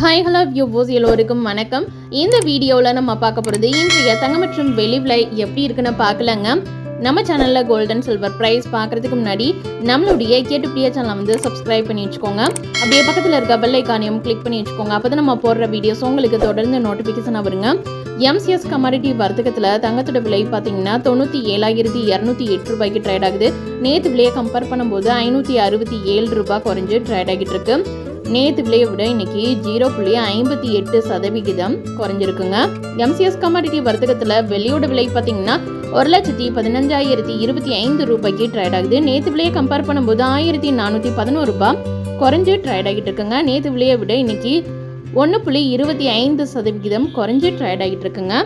Hi hello வியூவோஸ் எல்லோருக்கும் வணக்கம். இந்த வீடியோவில் நம்ம பார்க்க போகிறது இன்றைய தங்கம் மற்றும் வெளி விலை எப்படி இருக்குன்னு பார்க்கலங்க. நம்ம சேனலில் கோல்டன் சில்வர் ப்ரைஸ் பார்க்குறதுக்கு முன்னாடி நம்மளுடைய கேட்டுப்பிடிய சேனலை வந்து சப்ஸ்கிரைப் பண்ணி வச்சுக்கோங்க. அப்படியே பக்கத்தில் இருக்க பெல் ஐக்கானையும் கிளிக் பண்ணி வச்சுக்கோங்க. அப்போ நம்ம போடுற வீடியோஸ் உங்களுக்கு தொடர்ந்து நோட்டிஃபிகேஷனாக வருங்க. எம்சிஎஸ் கமாடிட்டி வர்த்தகத்தில் தங்கத்தோட விலை பார்த்தீங்கன்னா தொண்ணூற்றி ஏழாயிரத்தி இரநூத்தி எட்டு ரூபாய்க்கு ட்ரேட் ஆகுது. நேற்று விலையை கம்பேர் பண்ணும்போது ஐநூற்றி அறுபத்தி ஏழு ரூபாய் குறைஞ்சு ட்ரேட் ஆகிட்டு இருக்கு. நேற்று விலையை விட இன்னைக்கு ஜீரோ புள்ளி ஐம்பத்தி எட்டு சதவிகிதம் குறைஞ்சிருக்குங்க. எம்சிஎஸ் கமாடிட்டி வர்த்தகத்தில் வெள்ளியோட விலை பார்த்தீங்கன்னா ஒரு லட்சத்தி பதினஞ்சாயிரத்தி இருபத்தி ஐந்து ரூபாய்க்கு ட்ரேட் ஆகுது. நேற்று விலையை கம்பேர் பண்ணும்போது ஆயிரத்தி நானூற்றி பதினோரு ரூபாய் குறைஞ்சு ட்ரேட் ஆகிட்டு இருக்குங்க. நேற்று விலையை விட இன்னைக்கு ஒன்று புள்ளி இருபத்தி ஐந்து சதவிகிதம் குறைஞ்சு ட்ரேட் ஆகிட்டு இருக்குங்க.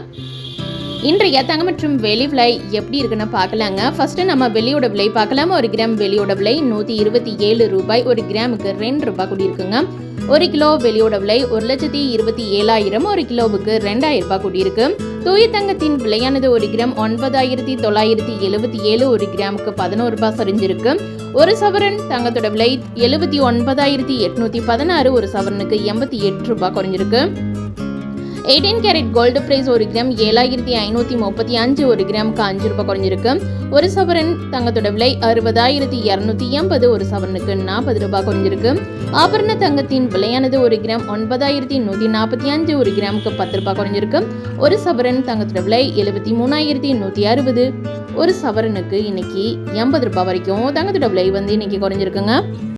இன்றைய தங்கம் மற்றும் வெளி விலை எப்படி இருக்குன்னு பார்க்கலாங்க. ஃபர்ஸ்ட் நம்ம வெளியோட விலை பார்க்கலாம். ஒரு கிராம் வெளியோட விலை நூற்றி இருபத்தி ஏழு ரூபாய். ஒரு கிராமுக்கு ரெண்டு ரூபாய் கூடி இருக்குங்க. ஒரு கிலோ வெளியோட விலை ஒரு லட்சத்தி இருபத்தி ஏழாயிரம். ஒரு கிலோவுக்கு ரெண்டாயிரம் ரூபாய் கூடி இருக்கு. தூய தங்கத்தின் விலையானது ஒரு கிராம் ஒன்பதாயிரத்தி தொள்ளாயிரத்தி எழுபத்தி ஏழு. ஒரு கிராமுக்கு பதினோரு ரூபாய் சரிஞ்சிருக்கு. ஒரு சவரன் தங்கத்தோட விலை எழுபத்தி ஒன்பதாயிரத்தி எட்நூத்தி பதினாறு. ஒரு சவரனுக்கு எண்பத்தி எட்டு ரூபாய் குறைஞ்சிருக்கு. எயிட்டீன் கேரட் கோல்டு பிரைஸ் ஒரு கிராம் ஏழாயிரத்தி ஐநூற்றி முப்பத்தி அஞ்சு ஒரு கிராமுக்கு அஞ்சு ரூபாய் குறைஞ்சிருக்கு. ஒரு சவரன் தங்கத்தோட விலை அறுபதாயிரத்தி இரநூத்தி எண்பது ஒரு சவரனுக்கு நாற்பது ரூபாய் குறைஞ்சிருக்கு. ஆபரண தங்கத்தின் விலையானது ஒரு கிராம் ஒன்பதாயிரத்தி நூற்றி நாற்பத்தி அஞ்சு ஒரு கிராமுக்கு பத்து ரூபாய் குறைஞ்சிருக்கு. ஒரு சவரன் தங்கத்தோட விலை எழுபத்தி மூணாயிரத்தி நூற்றி அறுபது ஒரு சவரனுக்கு இன்னைக்கு எண்பது ரூபாய் வரைக்கும் தங்கத்தோட விலை வந்து இன்னைக்கு குறைஞ்சிருக்குங்க.